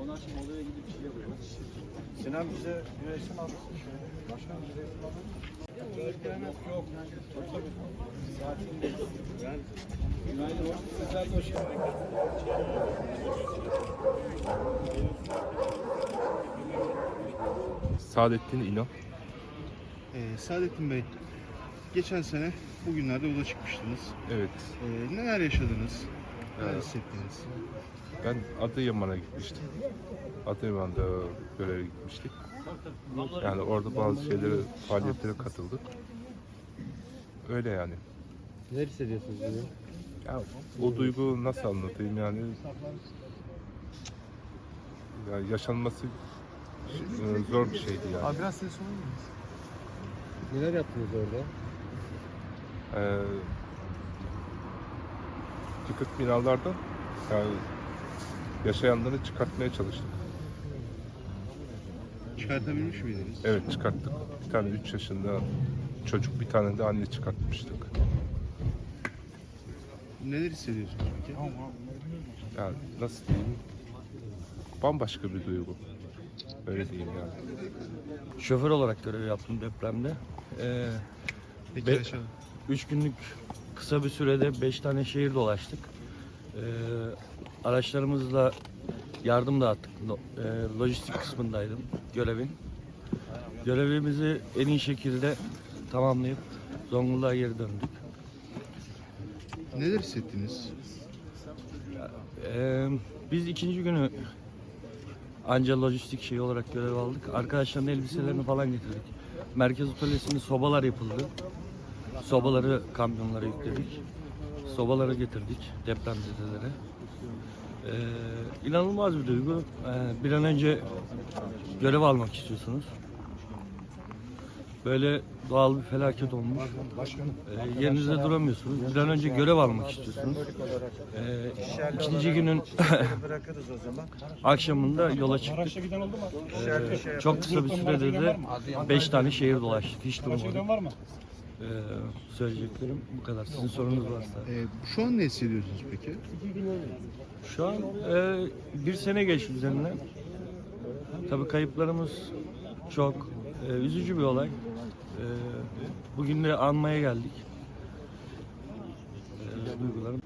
Ondan sonra odaya gidip şey yapıyoruz. Sinan bize bir resim şöyle. Başkanım bir resim? Yok. Yani günaydın. Hoş hoş geldiniz. Saadettin İnan. Ee, Saadettin Bey, geçen sene bugünlerde yola çıkmıştınız. Evet. Ee, neler yaşadınız? Neler Evet. hissettiniz? Ben Adıyaman'a gitmiştim. Adıyaman'da göreve gitmiştik. Yani orada bazı şeylere, faaliyetlere katıldık. Öyle yani. Neler hissediyorsunuz bugün? Ya, o duygu nasıl anlatayım yani? Ya yaşanması e, zor bir şeydi yani. biraz ses olur muyuz? Neler yaptınız orada? Ee, yıkık binalardan yani yaşayanları çıkartmaya çalıştık. Çıkartabilmiş miydiniz? Evet çıkarttık. Bir tane 3 yaşında çocuk bir tane de anne çıkartmıştık. Neler hissediyorsunuz peki? Yani nasıl diyeyim? Bambaşka bir duygu. Öyle diyeyim yani. Şoför olarak görev yaptım depremde. Ee, Peki Be- aşağı. üç günlük kısa bir sürede beş tane şehir dolaştık. Ee, araçlarımızla yardım dağıttık. Lo- e, lojistik kısmındaydım görevin. Görevimizi en iyi şekilde tamamlayıp Zonguldak'a geri döndük. Neler hissettiniz? Ee, biz ikinci günü anca lojistik şey olarak görev aldık. Arkadaşların elbiselerini falan getirdik. Merkez atölyesinde sobalar yapıldı. Sobaları kamyonlara yükledik. Sobaları getirdik depremzedelere. Ee, inanılmaz bir duygu. Ee, bir an önce görev almak istiyorsunuz. Böyle doğal bir felaket olmuş. Ee, yerinizde duramıyorsunuz. Bir an önce görev almak istiyorsunuz. Ee, ikinci günün akşamında yola çıktık. Ee, çok kısa bir sürede de 5 tane şehir dolaştık. Hiç durmadık. Ee, söyleyeceklerim bu kadar. Sizin sorunuz varsa. Ee, şu an ne hissediyorsunuz peki? Şu an e, bir sene geçti üzerinden. Tabii kayıplarımız çok. E, üzücü bir olay. E, bugün de anmaya geldik. E, duygularım.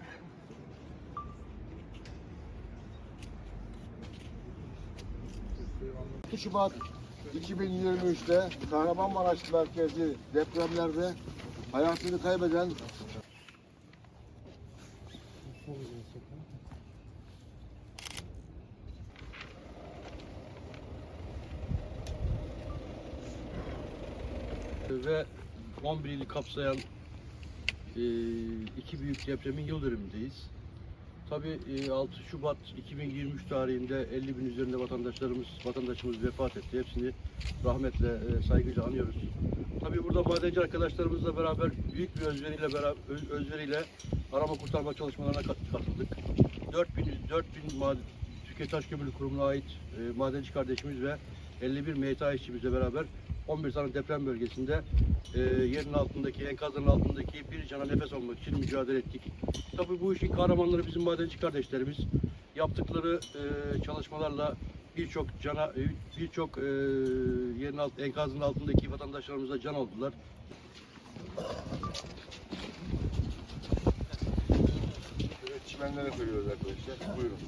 6 Şubat 2023'te Kahramanmaraş merkezi depremlerde hayatını kaybeden Ve 11 ili kapsayan e, iki büyük depremin yıl dönümündeyiz. Tabii e, 6 Şubat 2023 tarihinde 50 bin üzerinde vatandaşlarımız, vatandaşımız vefat etti. Hepsini rahmetle, e, saygıyla anıyoruz. Tabii burada madenci arkadaşlarımızla beraber büyük bir özveriyle beraber öz- özveriyle arama kurtarma çalışmalarına kat- katıldık. 4000 4000 maden, Türkiye Taş Kömürlü Kurumu'na ait e, madenci kardeşimiz ve 51 MTA işçimizle beraber 11 tane deprem bölgesinde e, yerin altındaki, enkazların altındaki bir cana nefes almak için mücadele ettik. Tabii bu işin kahramanları bizim madenci kardeşlerimiz. Yaptıkları e, çalışmalarla birçok cana, e, birçok e, yerin alt, enkazın altındaki vatandaşlarımıza can aldılar. çimenlere koyuyoruz arkadaşlar. Buyurun.